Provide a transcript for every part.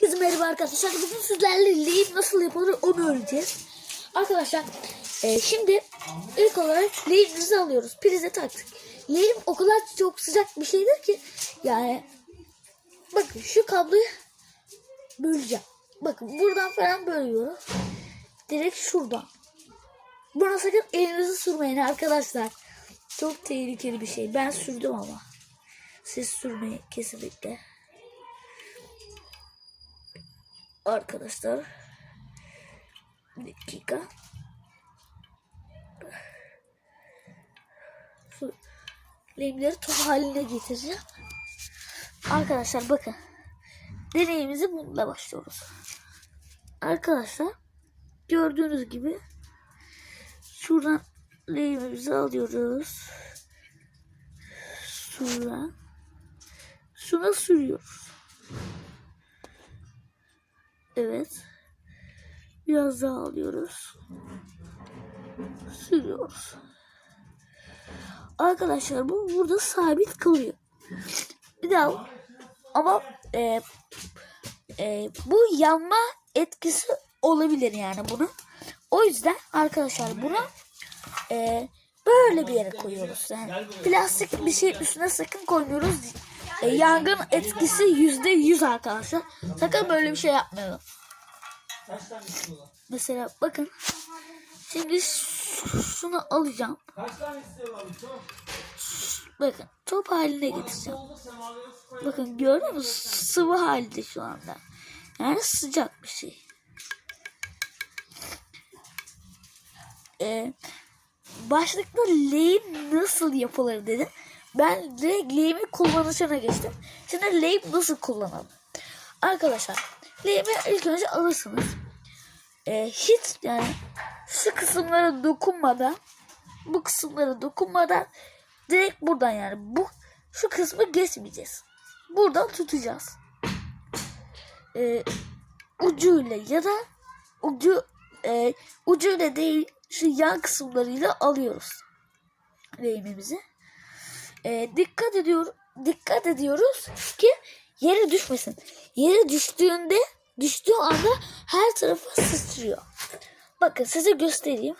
Herkese merhaba arkadaşlar. Bugün sizlerle lehim nasıl yapılır onu öğreneceğiz. Arkadaşlar e, şimdi ilk olarak lehimimizi alıyoruz. Prize taktık. Lehim o kadar çok sıcak bir şeydir ki yani bakın şu kabloyu böleceğim. Bakın buradan falan bölüyorum. Direkt şuradan. Buna sakın elinizi sürmeyin arkadaşlar. Çok tehlikeli bir şey. Ben sürdüm ama. Siz sürmeyin kesinlikle. Arkadaşlar. Bir dakika. Şu lehimleri top haline getireceğim. Arkadaşlar bakın. Deneyimizi bununla başlıyoruz. Arkadaşlar gördüğünüz gibi şuradan lehimimizi alıyoruz. Şuradan şuna sürüyoruz. Evet. Biraz daha alıyoruz. Sürüyoruz. Arkadaşlar bu burada sabit kalıyor. Bir daha ama e, e, bu yanma etkisi olabilir yani bunu. O yüzden arkadaşlar bunu e, böyle bir yere koyuyoruz. Yani plastik bir şey üstüne sakın koymuyoruz. E, yangın etkisi yüzde yüz arkadaşlar. Sakın böyle bir şey yapmayalım. Mesela bakın. Şimdi şunu alacağım. Bakın top haline getireceğim. Bakın gördün mü? Sıvı halde şu anda. Yani sıcak bir şey. Ee, başlıkta lehim nasıl yapılır dedi. Ben direkt lehimi kullanışına geçtim. Şimdi lehim nasıl kullanalım? Arkadaşlar lehimi ilk önce alırsınız. Ee, hiç yani şu kısımlara dokunmadan bu kısımlara dokunmadan direkt buradan yani bu şu kısmı geçmeyeceğiz. Buradan tutacağız. Ee, ucuyla ya da ucu e, ucuyla değil şu yan kısımlarıyla alıyoruz lehimimizi. Ee, dikkat ediyor dikkat ediyoruz ki yere düşmesin. Yere düştüğünde düştüğü anda her tarafa sıçrıyor. Bakın size göstereyim.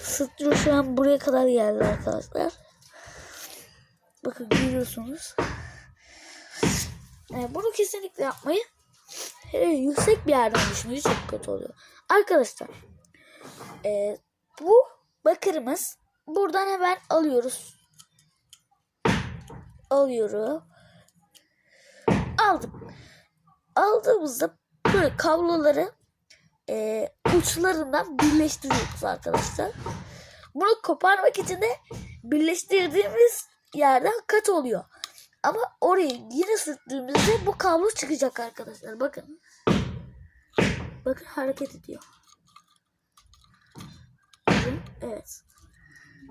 Sıçrıyor şu an buraya kadar geldi arkadaşlar. Bakın görüyorsunuz. Yani bunu kesinlikle yapmayın. Hele yüksek bir yerden düşününce çok kötü oluyor. Arkadaşlar e, bu bakırımız buradan hemen alıyoruz. Alıyorum. Aldım. Aldığımızda böyle kabloları e, uçlarından birleştiriyoruz arkadaşlar. Bunu koparmak için de birleştirdiğimiz yerden kat oluyor. Ama orayı yine sürttüğümüzde bu kablo çıkacak arkadaşlar. Bakın. Bakın hareket ediyor. Bakın, Evet.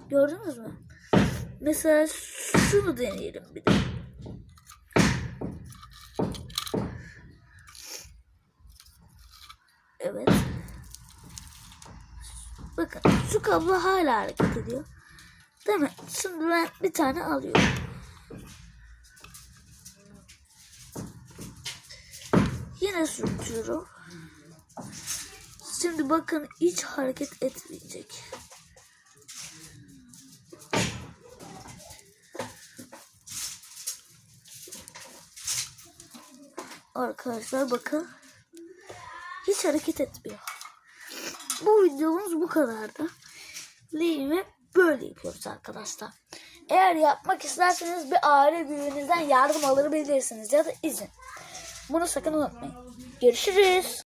Gördünüz mü? Mesela şunu deneyelim bir de. Evet. Bakın şu kablo hala hareket ediyor. Değil mi? Şimdi ben bir tane alıyorum. Yine sürtüyorum. Şimdi bakın hiç hareket etmeyecek. Arkadaşlar bakın. Hiç hareket etmiyor. Bu videomuz bu kadardı. Lehimi böyle yapıyoruz arkadaşlar. Eğer yapmak isterseniz bir aile büyüğünüzden yardım alabilirsiniz ya da izin. Bunu sakın unutmayın. Görüşürüz.